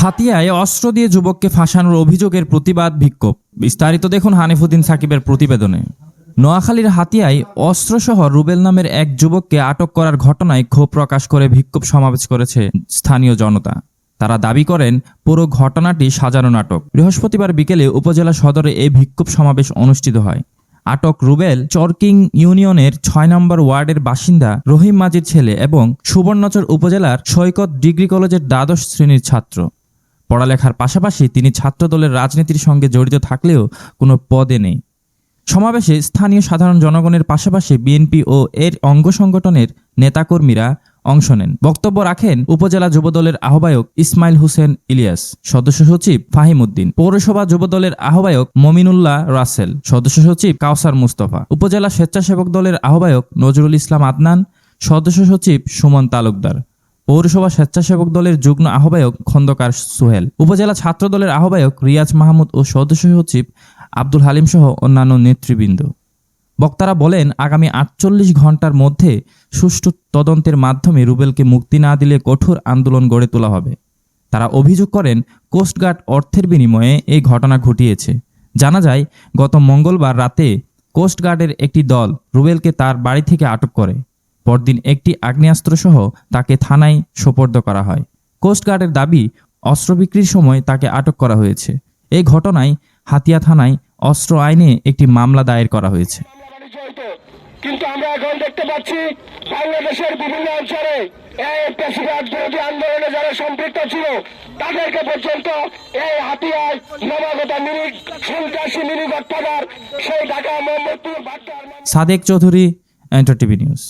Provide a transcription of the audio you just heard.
হাতিয়ায় অস্ত্র দিয়ে যুবককে ফাঁসানোর অভিযোগের প্রতিবাদ বিক্ষোভ। বিস্তারিত দেখুন হানিফুদ্দিন সাকিবের প্রতিবেদনে। নোয়াখালীর হাতিয়ায় অস্ত্রসহ রুবেল নামের এক যুবককে আটক করার ঘটনায় ক্ষোভ প্রকাশ করে বিক্ষোভ সমাবেশ করেছে স্থানীয় জনতা। তারা দাবি করেন, পুরো ঘটনাটি সাজানো নাটক। বৃহস্পতিবার বিকেলে উপজেলা সদরে এই বিক্ষোভ সমাবেশ অনুষ্ঠিত হয়। আটক রুবেল চরকিং ইউনিয়নের ছয় নম্বর ওয়ার্ডের বাসিন্দা রহিম মাজির ছেলে এবং সুবর্ণচর উপজেলার সৈকত ডিগ্রি কলেজের দ্বাদশ শ্রেণির ছাত্র। পড়ালেখার পাশাপাশি তিনি ছাত্রদলের রাজনীতির সঙ্গে জড়িত থাকলেও কোনো পদে নেই। সমাবেশে স্থানীয় সাধারণ জনগণের পাশাপাশি বিএনপি ও এর অঙ্গ সংগঠনের নেতাকর্মীরা অংশ নেন। বক্তব্য রাখেন উপজেলা যুবদলের আহ্বায়ক ইসমাইল হোসেন ইলিয়াস, সদস্য সচিব ফাহিম উদ্দিন পৌরসভা যুবদলের আহ্বায়ক মমিনুল্লাহ রাসেল, সদস্য সচিব কাউসার মুস্তফা, উপজেলা স্বেচ্ছাসেবক দলের আহ্বায়ক নজরুল ইসলাম আদনান, সদস্য সচিব সুমন তালুকদার। পৌরসভা স্বেচ্ছাসেবক দলের যুগ্ম আহ্বায়ক খন্দকার সোহেল, উপজেলা ছাত্র দলের আহ্বায়ক রিয়াজ মাহমুদ ও সদস্য সচিব আব্দুল হালিম সহ অন্যান্য নেতৃবৃন্দ। বক্তারা বলেন, আগামী আটচল্লিশ ঘণ্টার মধ্যে সুষ্ঠু তদন্তের মাধ্যমে রুবেলকে মুক্তি না দিলে কঠোর আন্দোলন গড়ে তোলা হবে। তারা অভিযোগ করেন, কোস্টগার্ড অর্থের বিনিময়ে এই ঘটনা ঘটিয়েছে। জানা যায়, গত মঙ্গলবার রাতে কোস্টগার্ডের একটি দল রুবেলকে তার বাড়ি থেকে আটক করে। পরদিন একটি আগ্নেয়াস্ত্রসহ তাকে থানায় সোপর্দ করা হয়। কোস্টগার্ডের দাবি অস্ত্র বিক্রির সময় তাকে আটক করা হয়েছে। এই ঘটনায় হাতিয়া থানায় অস্ত্র আইনে একটি মামলা দায়ের করা হয়েছে। কিন্তু আমরা এখন দেখতে পাচ্ছি বাংলাদেশের বিভিন্ন অঞ্চলে এই পেশিবাদ বিরোধী আন্দোলনে যারা সম্পৃক্ত ছিল তাদেরকে পর্যন্ত এই হাতিয়ার নবাগত সন্ত্রাসী সেই Dhaka Mohammadpur Sadek Chowdhury enter TV news.